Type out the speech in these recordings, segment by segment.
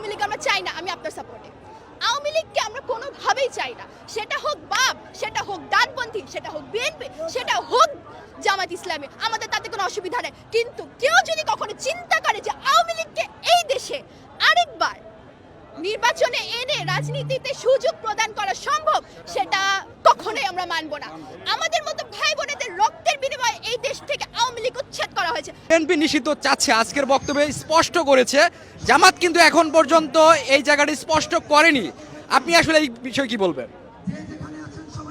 আওয়ামী লীগ আমরা চাই না, আমি আপনার সাপোর্টে আওয়ামী লীগকে আমরা কোনোভাবেই চাই না। সেটা হোক বাপ, সেটা হোক ডানপন্থী সেটা হোক বিএনপি, সেটা হোক জামাত ইসলামী, আমাদের তাতে কোনো অসুবিধা নেই। কিন্তু কেউ যদি কখনো চিন্তা করে যে আওয়ামী লীগকে এই দেশে আরেকবার নির্বাচনে এনে রাজনীতিতে সুযোগ প্রদান করা সম্ভব, সেটা কখনোই আমরা মানব না। আমাদের মতো ভাই বোনেদের রক্তের বিনিময়ে এই দেশ থেকে আওয়ামী লীগ উচ্ছেদ করা হয়েছে। নিষিদ্ধ চাচ্ছে, আজকের বক্তব্যে স্পষ্ট করেছে। জামাত কিন্তু এখন পর্যন্ত এই জায়গাটি স্পষ্ট করেনি। আপনি আসলে এই বিষয়ে কি বলবেন?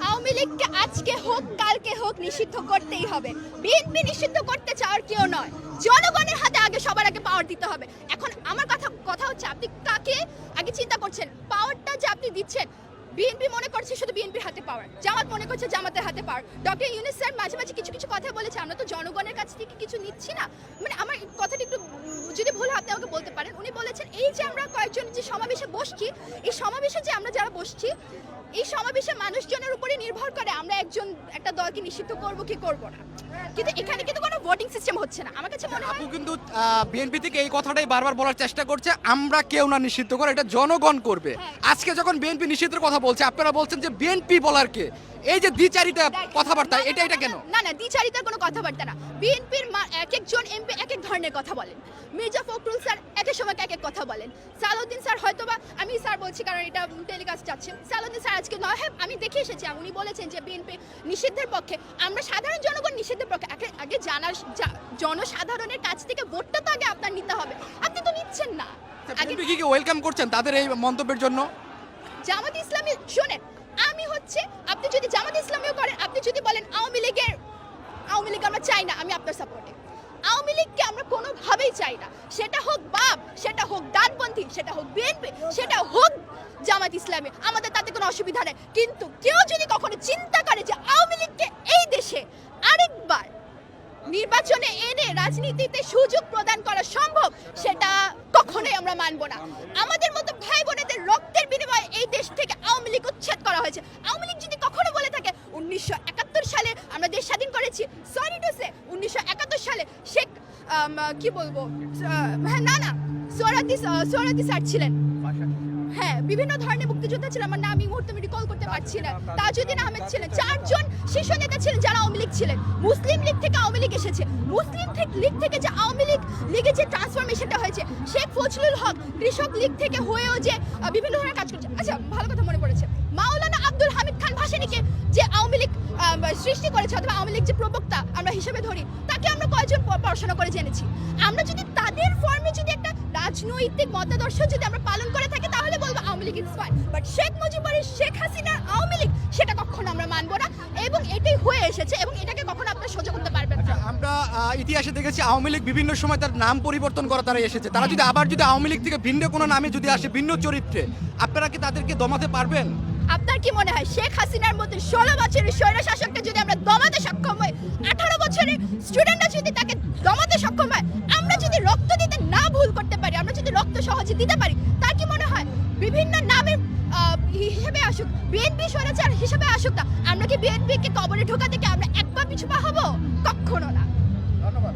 আওয়ামী লীগকে আজকে হোক, কালকে হোক নিষিদ্ধ করতেই হবে। বিএনপি নিষিদ্ধ করতে চাওয়ার কেউ নয়। জনগণের হাতে আগে সবার আগে পাওয়ার দিতে হবে। এখন আমার কথা কথা হচ্ছে, আপনি কাকে আগে চিন্তা করছেন? পাওয়ারটা যে আপনি দিচ্ছেন বিএনপি মনে করছে শুধু বিএনপির হাতে পাওয়ার। জামাত মনে করছে জামাতের হাতে পাওয়ার। ডক্টর ইউনিস স্যার মাঝে মাঝে কিছু কিছু কথা বলেছে আমরা তো জনগণের কাছ থেকে কিছু নিচ্ছি না। মানে আমার কথাটা একটু যদি ভুল আপনি আমাকে বলতে পারেন। উনি বলেছেন এই যে আমরা কয়েকজন যে সমাবেশে বসছি এই সমাবেশে যে আমরা যারা বসছি এই সমাবেশে মানুষজনের উপরে নির্ভর করে আমরা একজন একটা দলকে নিষিদ্ধ করব কি করব না। কিন্তু এখানে কিন্তু কোনো ভোটিং সিস্টেম হচ্ছে না। আমার কাছে মনে হয় আপু কিন্তু বিএনপি থেকে এই কথাটাই বারবার বলার চেষ্টা করছে আমরা কেউ না নিষিদ্ধ করে এটা জনগণ করবে। হ্যাঁ। আজকে যখন বিএনপি নিষিদ্ধের কথা বলছে আপনারা বলছেন যে বিএনপি বলার কে? এই যে দ্বিচারিতা কথাবার্তা এটা এটা কেন? না না দ্বিচারিতার কোনো কথাবার্তা না। বিএনপির এক একজন এমপি এক এক ধরনের কথা বলেন। মির্জা ফখরুল স্যার এক এক সময় এক এক কথা বলেন। সালাউদ্দিন স্যার হয়তোবা আমি স্যার বলছি কারণ এটা টেলিকাস্ট যাচ্ছে। সালাউদ্দিন স্যার আজকে নয় হ্যাঁ আমি দেখে এসেছি উনি বলেছেন যে বিএনপি নিষিদ্ধের পক্ষে আমরা সাধারণ জনগণ নিষিদ্ধের পক্ষে আগে আগে জানার জনসাধারণের কাছ থেকে ভোটটা তো আগে আপনার নিতে হবে। আপনি তো নিচ্ছেন না। আগে বিএনপি কি ওয়েলকাম করছেন তাদের এই মন্তব্যের জন্য? জামাত ইসলামী, শোনেন, আমি হচ্ছে, আপনি যদি জামাত ইসলামীও করেন, আপনি যদি বলেন আওয়ামী লীগের, আওয়ামী লীগ আমরা চাই না, আমি আপনার সাপোর্টে আওয়ামী লীগকে আমরা কোনোভাবেই চাই না। সেটা হোক বাপ, সেটা হোক ডানপন্থী সেটা হোক বিএনপি, সেটা হোক জামাত ইসলামী, আমাদের তাতে কোনো অসুবিধা নেই। কিন্তু কেউ যদি কখনো চিন্তা করে যে আওয়ামী লীগকে এই দেশে আরেকবার নির্বাচনে এনে রাজনীতিতে সুযোগ প্রদান করা সম্ভব, সেটা কখনোই আমরা মানব না। আমাদের মতো কি বলব? হ্যাঁ না না সোহরাতি সোহরাতি স্যার ছিলেন। হ্যাঁ বিভিন্ন ধরনের মুক্তিযোদ্ধা ছিলেন আমার নাম এই মুহূর্তে আমি রিকল করতে পারছি না। তাজউদ্দিন আহমেদ ছিলেন চারজন শীর্ষ নেতা ছিলেন যারা আওয়ামী লীগ ছিলেন। মুসলিম লীগ থেকে আওয়ামী লীগ এসেছে। মুসলিম লীগ থেকে যে আওয়ামী লীগ লীগের যে ট্রান্সফরমেশনটা হয়েছে শেখ ফজলুল হক কৃষক লীগ থেকে হয়েও যে বিভিন্ন ধরনের কাজ করছে। আচ্ছা ভালো কথা মনে পড়েছে। সৃষ্টি করেছে অথবা আওয়ামী লীগ যে প্রবক্তা আমরা হিসেবে ধরি, তাকে আমরা কয়জন প- পড়াশোনা করে জেনেছি? আমরা যদি তাদের ফর্মে যদি একটা রাজনৈতিক মতাদর্শ যদি আমরা পালন করে থাকি, তাহলে বলব Awami League is fine but Sheikh মুজিবুরের Sheikh হাসিনার আওয়ামী লীগ, সেটা কখনো আমরা মানবো না এবং এটাই হয়ে এসেছে এবং এটাকে কখনো আপনারা সহ্য করতে পারবেন না। আমরা ইতিহাসে দেখেছি আওয়ামী লীগ বিভিন্ন সময় তার নাম পরিবর্তন করা তারা এসেছে। তারা যদি আবার যদি আওয়ামী লীগ থেকে ভিন্ন কোনো নামে যদি আসে ভিন্ন চরিত্রে, আপনারা কি তাদেরকে দমাতে পারবেন? আপনার কি মনে হয় শেখ হাসিনার মতো ষোলো বছরের স্বৈর শাসককে যদি আমরা দমাতে সক্ষম হই, আঠারো বছরের স্টুডেন্টরা যদি তাকে দমাতে সক্ষম হয়, আমরা যদি রক্ত দিতে না ভুল করতে পারি, আমরা যদি রক্ত সহজে দিতে পারি, তার কি মনে হয়? বিভিন্ন নামের হিসেবে আসুক বিএনপি স্বৈরাচার হিসেবে আসুক না, আমরা কি বিএনপিকে কবরে ঢোকা থেকে আমরা একবার পিছু পা হব? কখনো না। ধন্যবাদ।